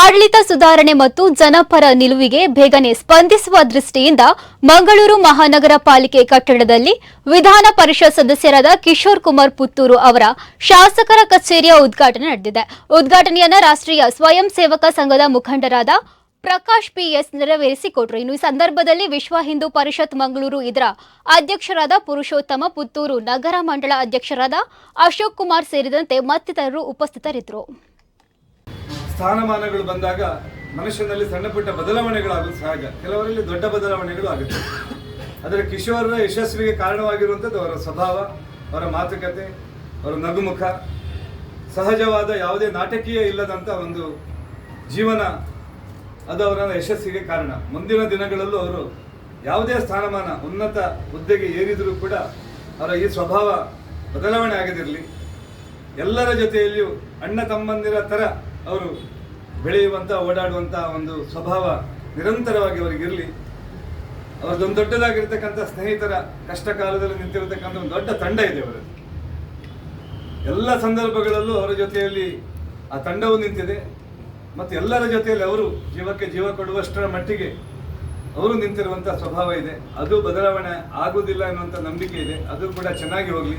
ಆಡಳಿತ ಸುಧಾರಣೆ ಮತ್ತು ಜನಪರ ನಿಲುವಿಗೆ ಬೇಗನೆ ಸ್ಪಂದಿಸುವ ದೃಷ್ಟಿಯಿಂದ ಮಂಗಳೂರು ಮಹಾನಗರ ಪಾಲಿಕೆ ಕಟ್ಟಡದಲ್ಲಿ ವಿಧಾನ ಪರಿಷತ್ ಸದಸ್ಯರಾದ ಕಿಶೋರ್ ಕುಮಾರ್ ಪುತ್ತೂರು ಅವರ ಶಾಸಕರ ಕಚೇರಿಯ ಉದ್ಘಾಟನೆ ನಡೆದಿದೆ. ಉದ್ಘಾಟನೆಯನ್ನು ರಾಷ್ಟ್ರೀಯ ಸ್ವಯಂ ಸೇವಕ ಸಂಘದ ಮುಖಂಡರಾದ ಪ್ರಕಾಶ್ ಪಿಎಸ್ ನೆರವೇರಿಸಿಕೊಟ್ರು. ಇನ್ನು ಈ ಸಂದರ್ಭದಲ್ಲಿ ವಿಶ್ವ ಹಿಂದೂ ಪರಿಷತ್ ಮಂಗಳೂರು ಇದರ ಅಧ್ಯಕ್ಷರಾದ ಪುರುಷೋತ್ತಮ ಪುತ್ತೂರು ನಗರ ಮಂಡಳ ಅಧ್ಯಕ್ಷರಾದ ಅಶೋಕ್ ಕುಮಾರ್ ಸೇರಿದಂತೆ ಮತ್ತಿತರರು ಉಪಸ್ಥಿತರಿದ್ದರು. ಸ್ಥಾನಮಾನಗಳು ಬಂದಾಗ ಮನುಷ್ಯನಲ್ಲಿ ಸಣ್ಣ ಪುಟ್ಟ ಬದಲಾವಣೆಗಳಾಗೋದು ಸಹಜ. ಕೆಲವರಲ್ಲಿ ದೊಡ್ಡ ಬದಲಾವಣೆಗಳು ಆಗುತ್ತೆ. ಆದರೆ ಕಿಶೋರರ ಯಶಸ್ವಿಗೆ ಕಾರಣವಾಗಿರುವಂಥದ್ದು ಅವರ ಸ್ವಭಾವ, ಅವರ ಮಾತುಕತೆ, ಅವರ ನಗುಮುಖ. ಸಹಜವಾದ ಯಾವುದೇ ನಾಟಕೀಯ ಇಲ್ಲದಂಥ ಒಂದು ಜೀವನ ಅದು ಅವರ ಯಶಸ್ಸಿಗೆ ಕಾರಣ. ಮುಂದಿನ ದಿನಗಳಲ್ಲೂ ಅವರು ಯಾವುದೇ ಸ್ಥಾನಮಾನ ಉನ್ನತ ಹುದ್ದೆಗೆ ಏರಿದರೂ ಕೂಡ ಅವರ ಈ ಸ್ವಭಾವ ಬದಲಾವಣೆ ಆಗದಿರಲಿ. ಎಲ್ಲರ ಜೊತೆಯಲ್ಲಿಯೂ ಅಣ್ಣ ತಮ್ಮಂದಿರ ಥರ ಅವರು ಬೆಳೆಯುವಂಥ ಓಡಾಡುವಂಥ ಒಂದು ಸ್ವಭಾವ ನಿರಂತರವಾಗಿ ಅವರಿಗಿರಲಿ ಅವರದೊಂದು ದೊಡ್ಡದಾಗಿರ್ತಕ್ಕಂಥ ಸ್ನೇಹಿತರ ಕಷ್ಟ ಕಾಲದಲ್ಲಿ ನಿಂತಿರತಕ್ಕಂಥ ಒಂದು ದೊಡ್ಡ ತಂಡ ಇದೆ ಅವರದ್ದು. ಎಲ್ಲ ಸಂದರ್ಭಗಳಲ್ಲೂ ಅವರ ಜೊತೆಯಲ್ಲಿ ಆ ತಂಡವು ನಿಂತಿದೆ. ಮತ್ತು ಎಲ್ಲರ ಜೊತೆಯಲ್ಲಿ ಅವರು ಜೀವಕ್ಕೆ ಜೀವ ಕೊಡುವಷ್ಟರ ಮಟ್ಟಿಗೆ ಅವರು ನಿಂತಿರುವಂಥ ಸ್ವಭಾವ ಇದೆ. ಅದು ಬದಲಾವಣೆ ಆಗುವುದಿಲ್ಲ ಅನ್ನುವಂಥ ನಂಬಿಕೆ ಇದೆ. ಅದು ಕೂಡ ಚೆನ್ನಾಗಿ ಹೋಗಲಿ.